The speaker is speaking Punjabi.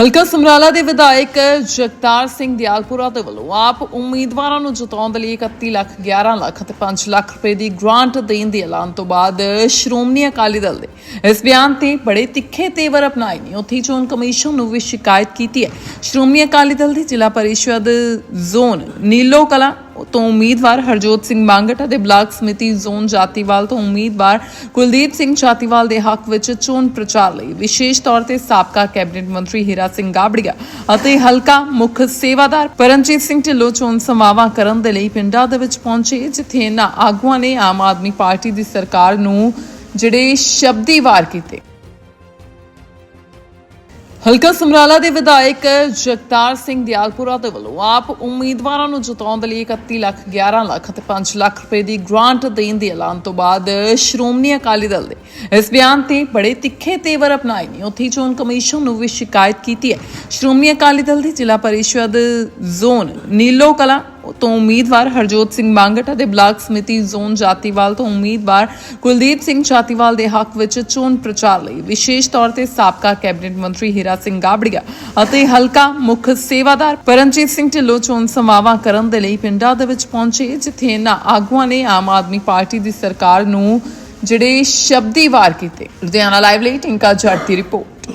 ਹਲਕਾ ਸਮਰਾਲਾ ਦੇ ਵਿਧਾਇਕ ਜਗਤਾਰ ਸਿੰਘ ਦਿਆਲਪੁਰਾ ਦੇ ਵੱਲੋਂ ਆਪ ਉਮੀਦਵਾਰਾਂ ਨੂੰ ਜਿਤਾਉਣ ਦੇ ਲਈ 31 ਲੱਖ 11 ਲੱਖ ਅਤੇ 5 ਲੱਖ ਰੁਪਏ ਦੀ ਗ੍ਰਾਂਟ ਦੇਣ ਦੇ ਐਲਾਨ ਤੋਂ ਬਾਅਦ ਸ਼੍ਰੋਮਣੀ ਅਕਾਲੀ ਦਲ ਦੇ ਇਸ ਬਿਆਨ ਤੇ ਬੜੇ ਤਿੱਖੇ ਤੇਵਰ ਅਪਣਾਏ ਨੇ। ਉੱਥੇ ਚੋਣ ਕਮਿਸ਼ਨ ਨੂੰ ਵੀ ਸ਼ਿਕਾਇਤ ਕੀਤੀ ਹੈ। ਸ਼੍ਰੋਮਣੀ ਅਕਾਲੀ ਦਲ ਦੀ ਜ਼ਿਲ੍ਹਾ ਪਰਿਸ਼ਦ ਜ਼ੋਨ ਨੀਲੋ ਕਲਾ ਤੋਂ ਉਮੀਦਵਾਰ ਹਰਜੋਤ ਸਿੰਘ ਮੰਗਟ ਅਤੇ ਬਲਾਕ ਸਮਿਤੀ ਜ਼ੋਨ ਜਾਤੀਵਾਲ ਤੋਂ ਉਮੀਦਵਾਰ ਕੁਲਦੀਪ ਸਿੰਘ ਜਾਤੀਵਾਲ ਦੇ ਹੱਕ ਵਿੱਚ ਚੋਣ ਪ੍ਰਚਾਰ ਲਈ ਵਿਸ਼ੇਸ਼ ਤੌਰ ਤੇ ਸਾਬਕਾ ਕੈਬਨਿਟ ਮੰਤਰੀ ਹੀਰਾ ਸਿੰਘ ਗਾਬੜੀਆ ਅਤੇ ਹਲਕਾ ਮੁੱਖ ਸੇਵਾਦਾਰ ਪਰਮਜੀਤ ਸਿੰਘ ਢਿੱਲੋਂ ਚੋਣ ਸਮਾਵਾਂ ਕਰਨ ਦੇ ਲਈ ਪਿੰਡਾਂ ਦੇ ਵਿੱਚ ਪਹੁੰਚੇ, ਜਿੱਥੇ ਇਹਨਾਂ ਆਗੂਆਂ ਨੇ ਆਮ ਆਦਮੀ ਪਾਰਟੀ ਦੀ ਸਰਕਾਰ ਨੂੰ ਜਿਹੜੇ ਸ਼ਬਦੀ ਵਾਰ ਕੀਤੇ। ਹਲਕਾ ਸਮਰਾਲਾ ਦੇ ਵਿਧਾਇਕ ਜਗਤਾਰ ਸਿੰਘ ਦਿਆਲਪੁਰਾ ਦੇ ਵੱਲੋਂ ਆਪ ਉਮੀਦਵਾਰਾਂ ਨੂੰ ਜਿਤਾਉਣ ਦੇ ਲਈ 31 ਲੱਖ 11 ਲੱਖ ਅਤੇ 5 ਲੱਖ ਰੁਪਏ ਦੀ ਗ੍ਰਾਂਟ ਦੇਣ ਦੇ ਐਲਾਨ ਤੋਂ ਬਾਅਦ ਸ਼੍ਰੋਮਣੀ ਅਕਾਲੀ ਦਲ ਦੇ ਇਸ ਬਿਆਨ ਤੇ ਬੜੇ ਤਿੱਖੇ ਤੇਵਰ ਅਪਣਾਏ ਨੇ। ਉੱਥੇ ਚੋਣ ਕਮਿਸ਼ਨ ਨੂੰ ਵੀ ਸ਼ਿਕਾਇਤ ਕੀਤੀ ਹੈ। ਸ਼੍ਰੋਮਣੀ ਅਕਾਲੀ ਦਲ ਦੀ ਜ਼ਿਲ੍ਹਾ ਪਰਿਸ਼ਦ ਜ਼ੋਨ ਨੀਲੋ ਕਲਾ ਤੋਂ ਉਮੀਦਵਾਰ ਹਰਜੋਤ ਸਿੰਘ ਮੰਗਟ ਅਤੇ ਬਲਾਕ ਸਮਿਤੀ ਜ਼ੋਨ ਜਾਤੀਵਾਲ ਤੋਂ ਉਮੀਦਵਾਰ ਕੁਲਦੀਪ ਸਿੰਘ ਜਾਤੀਵਾਲ ਦੇ ਹੱਕ ਵਿੱਚ ਚੋਣ ਪ੍ਰਚਾਰ ਲਈ ਵਿਸ਼ੇਸ਼ ਤੌਰ ਤੇ ਸਾਬਕਾ ਕੈਬਨਿਟ ਮੰਤਰੀ ਹੀਰਾ ਸਿੰਘ ਗਾਬੜੀਆ ਅਤੇ ਹਲਕਾ ਮੁੱਖ ਸੇਵਾਦਾਰ ਪਰਮਜੀਤ ਸਿੰਘ ਢਿੱਲੋਂ ਚੋਣ ਸਮਾਵਾਂ ਕਰਨ ਦੇ ਲਈ ਪਿੰਡਾਂ ਦੇ ਵਿੱਚ ਪਹੁੰਚੇ, ਜਿੱਥੇ ਇਹਨਾਂ ਆਗੂਆਂ ਨੇ ਆਮ ਆਦਮੀ ਪਾਰਟੀ ਦੀ ਸਰਕਾਰ ਨੂੰ ਜਿਹੜੇ ਸ਼ਬਦੀ ਵਾਰ ਕੀਤੇ। ਲੁਧਿਆਣਾ ਲਾਈਵ ਲਈ ਟਿੰਕਾ ਜੱਟ ਦੀ ਰਿਪੋਰਟ।